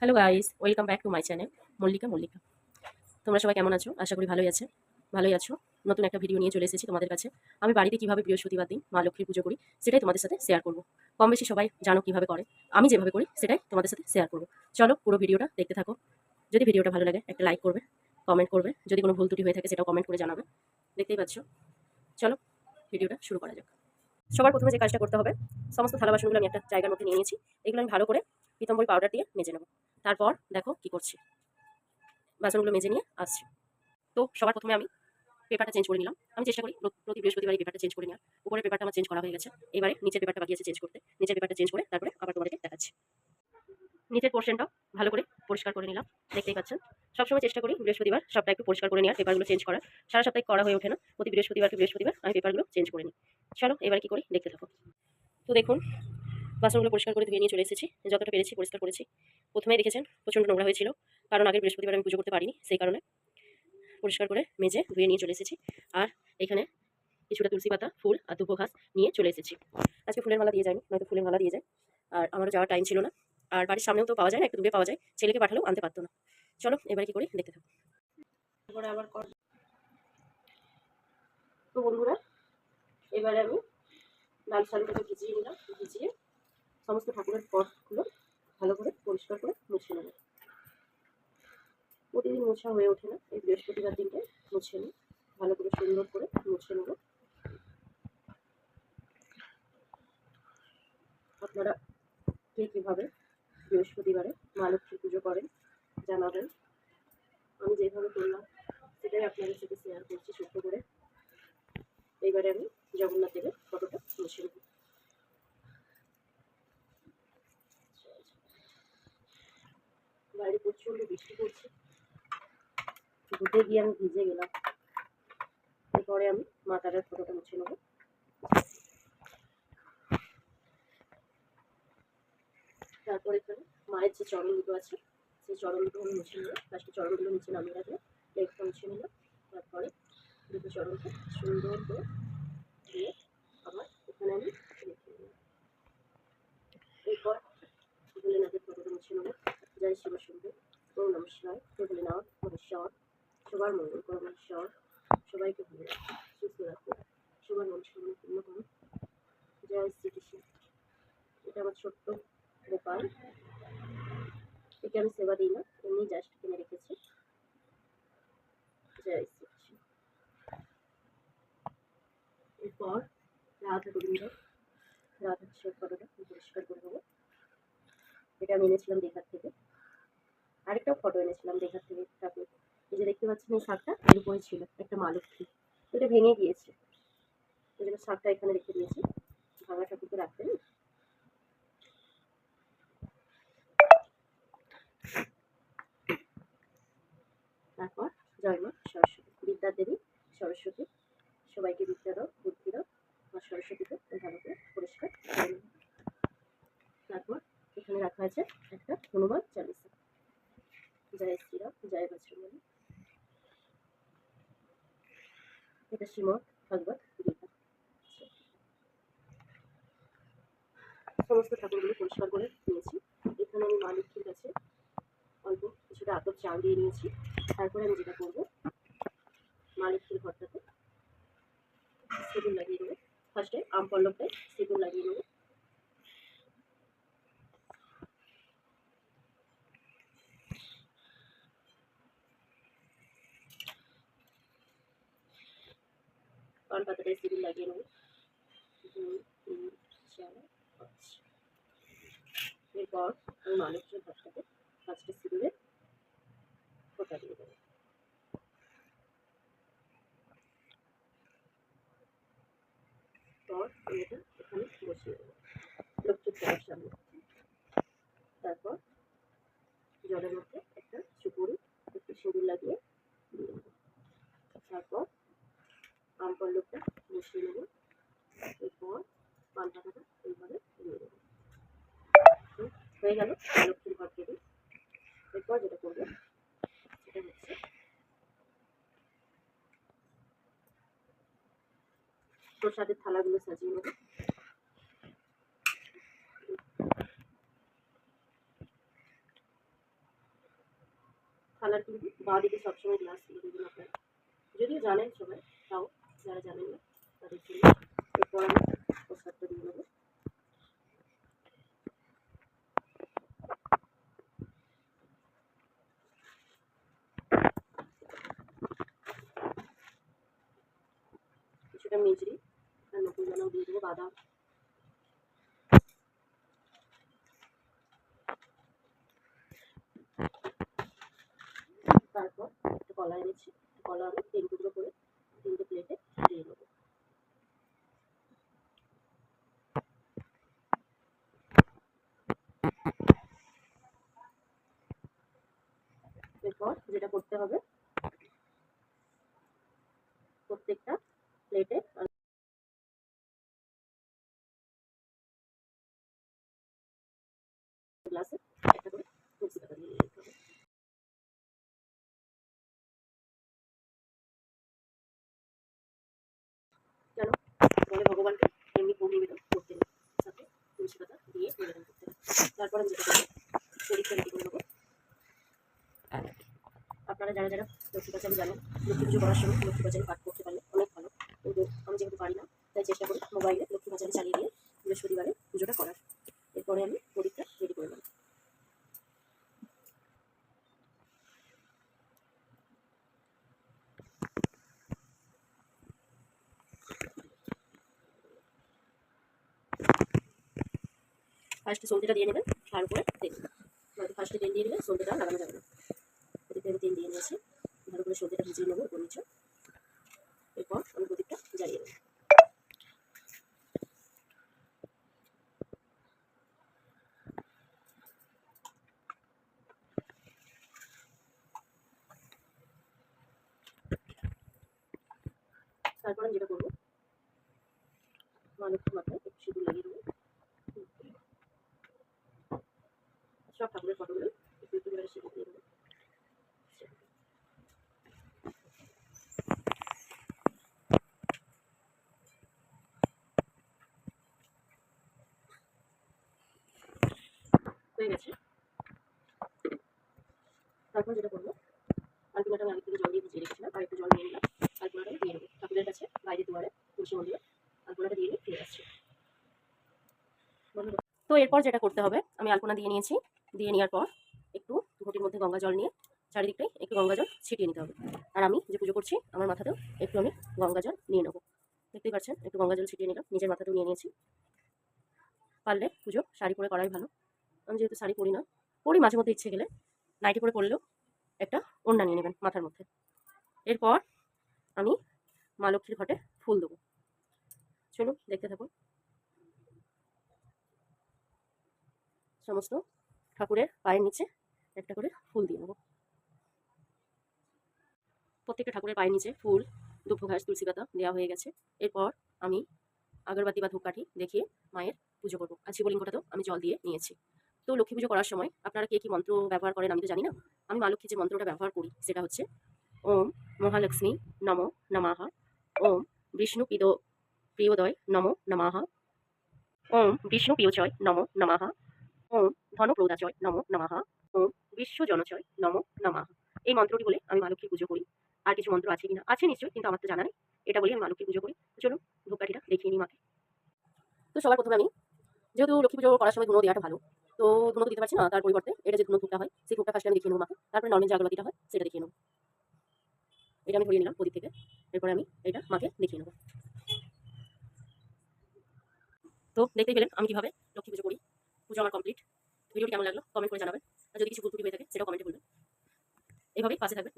Hello guys welcome back to my channel Mallika Mallika তোমরা সবাই কেমন আছো? আশা করি ভালোই আছে। ভালোই আছো। নতুন একটা ভিডিও নিয়ে চলে এসেছি তোমাদের কাছে। আমি বাড়িতে কীভাবে বৃহস্পতিবার দিন মা লক্ষ্মীর পুজো করি, সেটাই তোমাদের সাথে শেয়ার করব। কম বেশি সবাই জানো কীভাবে করে। আমি যেভাবে করি, সেটাই তোমাদের সাথে শেয়ার করব। চলো পুরো ভিডিওটা দেখতে থাকো। যদি ভিডিওটা ভালো লাগে, একটা লাইক করবে কমেন্ট করবে। যদি কোনো ভুল ত্রুটি হয়ে থাকে, সেটাও কমেন্ট করে জানাবে। দেখতেই পাচ্ছ? চলো ভিডিওটা শুরু করা যাক। সবার প্রথমে যে কাজটা করতে হবে, সমস্ত থালা বাসনগুলো আমি একটা জায়গার মধ্যে নিয়ে নিয়েছি, এগুলো আমি ভালো করে পিতম্বরী পাউডার দিয়ে মেজে নেব। তারপর দেখো কি করছি। বাসনগুলো মেজে নিয়ে আসছি। তো সবার প্রথমে আমি পেপারটা চেঞ্জ করে নিলাম। আমি চেষ্টা করি প্র- প্রতি বৃহস্পতিবার পেপারটা চেঞ্জ করে নেওয়ার। উপরে পেপারটা আমার চেঞ্জ করা হয়ে গেছে। এবারে নিচের পেপারটা বাকি আছে চেঞ্জ করতে। নিচের পেপারটা চেঞ্জ করে তারপরে আবার তোমাদেরকে দেখাচ্ছি। নিচের পোর্শনটাও ভালো করে পরিষ্কার করে নিলাম। দেখতেই পাচ্ছেন। সবসময় চেষ্টা করি বৃহস্পতিবার সবটা একটু পরিষ্কার করে নেওয়ার পেপারগুলো চেঞ্জ করার। সারা সপ্তাহে করা হয়ে ওঠে না। প্রতি বৃহস্পতিবারকে বৃহস্পতিবার, আমি পেপারগুলো চেঞ্জ করে নিই। চলো, এবার কি করি? দেখতে থাকো। তো দেখুন, বাসনগুলো পরিষ্কার করে ধুয়ে নিয়ে চলে এসেছি। যতটা পেরেছি পরিষ্কার করেছি। প্রথমেই দেখেছেন, প্রচণ্ড নোংরা হয়েছিল। কারণ আগের বৃহস্পতিবার আমি পুজো করতে পারিনি, সেই কারণে পরিষ্কার করে মেজে ধুয়ে নিয়ে চলে এসেছি। আর এখানে কিছুটা তুলসী পাতা, ফুল আর দুব্বো ঘাস নিয়ে চলে এসেছি। আজকে ফুলের মালা দিয়ে যায়নি নয়তো ফুলের মালা দিয়ে যায় আর আমারও যাওয়ার টাইম ছিল না। আর বাড়ির সামনেও তো পাওয়া যায় না, একটু দূরে পাওয়া যায়, ছেলেকে পাঠালেও আনতে পারতো না। চলো, এবারে কি করি? দেখতে থাকো। এবারে আবার তো বন্ধুরা, এবারে আমি লাল শাড়িটাকে ভিজিয়ে নিলাম, ভিজিয়ে সমস্ত ঠাকুরের পটগুলো ভালো করে পরিষ্কার করে মুছে নেব। প্রতিদিন মোছা হয়ে ওঠে না, এই বৃহস্পতিবার দিনকে মুছে নিই, ভালো করে সুন্দর করে মুছে নেব। আপনারা কে কীভাবে বৃহস্পতিবারে মা লক্ষ্মী পুজো করেন, জানাবেন। আমি যেভাবে করলাম, সেটাই আপনাদের সাথে শেয়ার করছি ছোট্ট করে। এইবারে আমি জগন্নাথ দেবের ফটোটা মুছে নেব। বাইরে প্রচণ্ড বৃষ্টি পড়ছে। ধুতে গিয়ে আমি ভিজে গেলাম। এরপরে আমি মা তারার ফটোটা মুছে নেব। তারপর এখানে মায়ের যে চরণগুলো আছে, সেই চরণগুলো আমি মুছে নিলাম। ফার্স্টে চরণগুলো নিচে নামিয়ে রাখলাম। লেগটা মুছে নিলাম তারপরে দুটো চরণকে সুন্দর করে দিয়ে আবার এখানে আমি রেখে দিলাম এরপর ভোলেনাথের ফটোটা মুছে নেব জয় শিব সুন্দর ওম নমস্কার ভোলেনাথ মহেশ্বর সবার মঙ্গল করো মহেশ্বর সবাইকে ভালো রাখো সুস্থ রাখো সবার মনস্কামনা পূর্ণ করো জয় শ্রীকৃষ্ণ এটা আমার ছোট্ট গোপাল একে আমি সেবা দিই না, এমনি জাস্ট কিনে রেখেছি। এরপর রাধা গোবিন্দ, রাধা কৃষ্ণের ফটোটা পরিষ্কার করে দেবো এটা আমি এনেছিলাম দীঘার থেকে। আরেকটাও ফটো এনেছিলাম দীঘার থেকে। ঠাকুর এই যে দেখতে পাচ্ছেন এই শাকটা, এর উপরে ছিল একটা মা লক্ষ্মী। এটা ভেঙে গিয়েছে। এই জন্য শাকটা এখানে রেখে দিয়েছি। ভাঙা ঠাকুরকে রাখতে নেই তারপর জয় মা সরস্বতী, বিদ্যা দেবী, সরস্বতী। সবাইকে বিদ্যা দাও, বুদ্ধি দাও, মা সরস্বতীকে ভালো করে পরিষ্কার। তারপর এখানে রাখা আছে একটা হনুমান চালিসা। জয় শ্রীরাম, জয় বজরঙ্গলী এটা শ্রীমদ ভগবত গীতা। সমস্ত ঠাকুরগুলো পরিষ্কার করে নিয়েছি। এখানে আমি মা লক্ষ্মীর কাছে অল্প কিছুটা আতর চাল দিয়ে নিয়েছি। তারপরে আমি যেটা করব মা লক্ষ্মীর ঘরটাতে সিঁদুর লাগিয়ে দেবো। ফার্স্টে আম পল্লবটায় সিঁদুর লাগিয়ে নেব পান পাতাটায় লাগিয়ে নেব দুই, তিন, চার, পাঁচ। এরপর আমি মা লক্ষ্মীর ঘরটাতে পাঁচটা সিঁদুরের ফোঁটা দিয়ে দেবো। পর আমি এটা এখানে বসিয়ে দেবো। ঘরের সামনে তারপর জলের মধ্যে একটা সুপুরি, একটু সিঁদুর লাগিয়ে দিয়ে দেবো। তারপর আম পল্লবটা বসিয়ে নেব এরপর পান পাতাটা এইভাবে দিয়ে দেবো। হয়ে গেল লক্ষ্মীর ঘর থেকে এরপর যেটা করব সেটা হচ্ছে প্রসাদের থালাগুলো সাজিয়ে নেব। কালার কিন্তু বা দিকে সবসময় গ্লাস তুলে দেবেন আপনারা। যদিও জানেন সবাই, তাও যারা জানেন না, তাদের জন্য এরপর আমি প্রস্তাবটা দিয়ে নেব। কিছুটা মেজরি। নতুন দিয়ে দেবো বাদাম তারপর একটু কলা এনেছি কলা আমি তিন টুকরো করে তিনটে প্লেটে দিয়ে দেবো এরপর যেটা করতে হবে প্রত্যেকটা প্লেটে গ্লাসে একটা করে তুলসী পাতা দিয়ে দিতে হবে কেন বলে ভগবানকে এমনি ভোগ নিবেদন করতে নেই সাথে তুলসী পাতা দিয়ে নিবেদন করতে হবে তারপর আমি যেটা করব রেডি করে নেব আপনারা যারা যারা লক্ষ্মী পাঁচালি জানেন লক্ষ্মী পুজো করার সময় লক্ষ্মী পাঁচালি পাঠ করতে পারলে অনেক ভালো। কিন্তু আমি যেহেতু পারি না তাই চেষ্টা করি মোবাইলে লক্ষ্মী পাঁচালি চালিয়ে দিয়ে বৃহস্পতিবারে পুজোটা করার। এরপরে আমি পরীক্ষা রেডি করে নেব। ফার্স্টে সলতেটা দিয়ে নেবেন, তার উপরে তেল নয়তো ফার্স্টে তেল দিয়ে দিলে সলতেটা লাগানো যাবে না। প্রদীপটা আমি তেল দিয়ে নিয়েছি ভালো করে সলতেটা ভিজিয়ে নেব উপর নিচে। এরপর আমি প্রদীপটা জ্বালিয়ে দেবো। তারপর আমি যেটা করব মা লক্ষ্মীর মাথায় সিঁদুর লাগিয়ে দেবো। সব ঠাকুরের ফটোগুলো সিঁদুর দিয়ে দেবো। হয়ে গেছে। তারপর যেটা করব আলপনাটা আমি আগে থেকে জল দিয়ে ভিজিয়ে রেখেছিলাম আর একটু জল নিয়ে নিলাম আলপনাটা দিয়ে নেব ঠাকুরের কাছে বাইরে দুয়ারে, তুলসী মন্দিরে আলপনাটা দিয়ে নিয়ে ফিরে আসছি। তো এরপর যেটা করতে হবে, আমি আলপনা দিয়ে নিয়েছি। দিয়ে নেওয়ার পর একটু ঘটির মধ্যে গঙ্গা জল নিয়ে চারিদিকটাই একটু গঙ্গা জল ছিটিয়ে নিতে হবে। আর আমি যে পুজো করছি, আমার মাথাতেও একটু আমি গঙ্গা জল নিয়ে নেব। দেখতেই পাচ্ছেন, একটু গঙ্গা জল ছিটিয়ে নিলাম, নিজের মাথাতেও নিয়ে নিয়েছি। পারলে পুজো, শাড়ি পরে করাই ভালো। আমি যেহেতু শাড়ি পরি না, পরি মাঝে মধ্যে ইচ্ছে গেলে। নাইটি পরে পরলেও একটা ওড়না নিয়ে নেবেন মাথার মধ্যে। এরপর আমি মা লক্ষ্মীর ঘটে ফুল দেবো। চলুন, দেখতে থাকুন। সমস্ত ঠাকুরের পায়ের নিচে একটা করে ফুল দিয়ে নেব। প্রত্যেকটা ঠাকুরের পায়ের নিচে ফুল দুপুর ঘাস তুলসী পাতা দেওয়া হয়ে গেছে। এরপর আমি আগরবাতি বা ধূপকাঠি দেখিয়ে মায়ের পুজো করব। আর শিবলিঙ্গটাতেও আমি জল দিয়ে নিয়েছি। তো লক্ষ্মী পুজো করার সময় আপনারা কে কী মন্ত্র ব্যবহার করেন আমি তো জানি না। আমি মা লক্ষ্মীর যে মন্ত্রটা ব্যবহার করি সেটা হচ্ছে, ওম মহালক্ষ্মী নম নমাহা, ওম বিষ্ণু পিদ প্রিয়োদয় নম নমাহা, ওম বিষ্ণু প্রিয়চয় নম নমাহা ওম ধনপ্রদাচয় নম নমাহা ওম বিশ্বজনচয় নম নমাহা এই মন্ত্রটি বলে আমি মা লক্ষ্মীর পুজো করি। আর কিছু মন্ত্র আছে কিনা? আছে নিশ্চয়ই, কিন্তু আমার তো জানা নেই। এটা বলে আমি মা লক্ষ্মীর পুজো করি। চলুন, ধূপকাঠিটা দেখিয়ে নিই মাকে। তো সবার প্রথমে আমি, যেহেতু লক্ষ্মী পুজো করার সময় ধুনো দেওয়াটা ভালো, তো তো দিতে পারছি না, তার পরিবর্তে এটা যে ধুনো ধূপটা হয়, সেই ধূপটা ফার্স্টে আমি দেখিয়ে নেব মাকে। তারপরে নর্মাল যে আগরবাতিটা হয়, সেটা দেখিয়ে নেব। এটা আমি ধরিয়ে নিলাম প্রদীপ থেকে। এরপরে আমি এটা মাকে দেখিয়ে নেব। তো দেখতেই পেলেন আমি কীভাবে লক্ষ্মী পুজো করি পুজো আমার কমপ্লিট ভিডিওটি কেমন লাগল কমেন্ট করে জানাবেন আর যদি কিছু ভুল ত্রুটি হয়ে থাকে সেটাও কমেন্টে বলবেন। এইভাবেই পাশে থাকবেন।